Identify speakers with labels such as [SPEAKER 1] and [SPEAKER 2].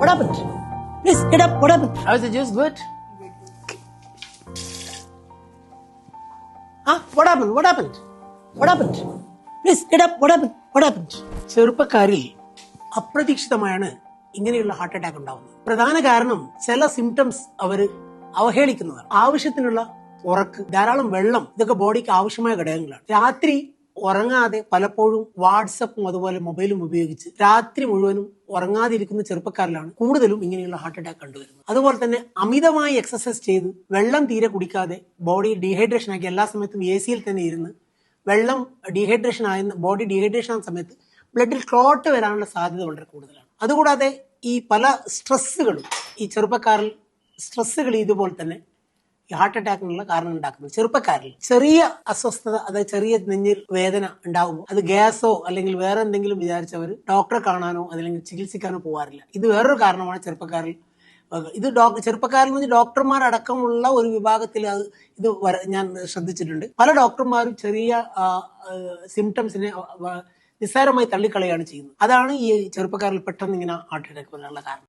[SPEAKER 1] What happened? Please get up. What happened?
[SPEAKER 2] How is the juice good?
[SPEAKER 1] Huh? What happened? What happened? What happened? Please get up. What happened? What happened?
[SPEAKER 2] ചെറുപ്പക്കാരിൽ അപ്രതീക്ഷിതമായാണ് ഇങ്ങനെയുള്ള heart attack ഉണ്ടാവുന്നത് പ്രധാന കാരണം ചില symptoms അവർ അവഹേളിക്കുന്നതാണ് ആവശ്യത്തിനുള്ള ഉറക്ക് ധാരാളം വെള്ളം ഇതൊക്കെ ബോഡിക്ക് ആവശ്യമായ ഘടകങ്ങളാണ് രാത്രി ഉറങ്ങാതെ പലപ്പോഴും വാട്സപ്പും അതുപോലെ മൊബൈലും ഉപയോഗിച്ച് രാത്രി മുഴുവനും ഉറങ്ങാതിരിക്കുന്ന ചെറുപ്പക്കാരിലാണ് കൂടുതലും ഇങ്ങനെയുള്ള ഹാർട്ട് അറ്റാക്ക് കണ്ടുവരുന്നത്. അതുപോലെ തന്നെ അമിതമായി എക്സസൈസ് ചെയ്ത് വെള്ളം തീരെ കുടിക്കാതെ ബോഡി ഡീഹൈഡ്രേഷൻ ആക്കി എല്ലാ സമയത്തും എ സിയിൽ തന്നെ ഇരുന്ന് വെള്ളം ഡീഹൈഡ്രേഷൻ ആയ ബോഡി ഡീഹൈഡ്രേഷൻ ആകുന്ന സമയത്ത് ബ്ലഡിൽ ക്ലോട്ട് വരാനുള്ള സാധ്യത വളരെ കൂടുതലാണ്. അതുകൂടാതെ ഈ പല സ്ട്രെസ്സുകളും ഈ ചെറുപ്പക്കാരിൽ സ്ട്രെസ്സുകൾ ഇതുപോലെ തന്നെ ഈ ഹാർട്ട് അറ്റാക്കിനുള്ള കാരണം ഉണ്ടാക്കുന്നത്. ചെറുപ്പക്കാരിൽ ചെറിയ അസ്വസ്ഥത അതായത് ചെറിയ നെഞ്ഞിൽ വേദന ഉണ്ടാകുമ്പോൾ അത് ഗ്യാസോ അല്ലെങ്കിൽ വേറെ എന്തെങ്കിലും വിചാരിച്ചവർ ഡോക്ടറെ കാണാനോ അല്ലെങ്കിൽ ചികിത്സിക്കാനോ പോകാറില്ല ഇത് വേറൊരു കാരണമാണ് ചെറുപ്പക്കാരിൽ. ഇത് ഡോക്ടർ ചെറുപ്പക്കാരിൽ നിന്ന് ഡോക്ടർമാരടക്കമുള്ള ഒരു വിഭാഗത്തിൽ അത് ഇത് ഞാൻ ശ്രദ്ധിച്ചിട്ടുണ്ട്. പല ഡോക്ടർമാരും ചെറിയ സിംറ്റംസിനെ നിസ്സാരമായി തള്ളിക്കളയാണ് ചെയ്യുന്നത്. അതാണ് ഈ ചെറുപ്പക്കാരിൽ പെട്ടെന്ന് ഇങ്ങനെ ഹാർട്ട് അറ്റാക്ക് വരാനുള്ള കാരണം.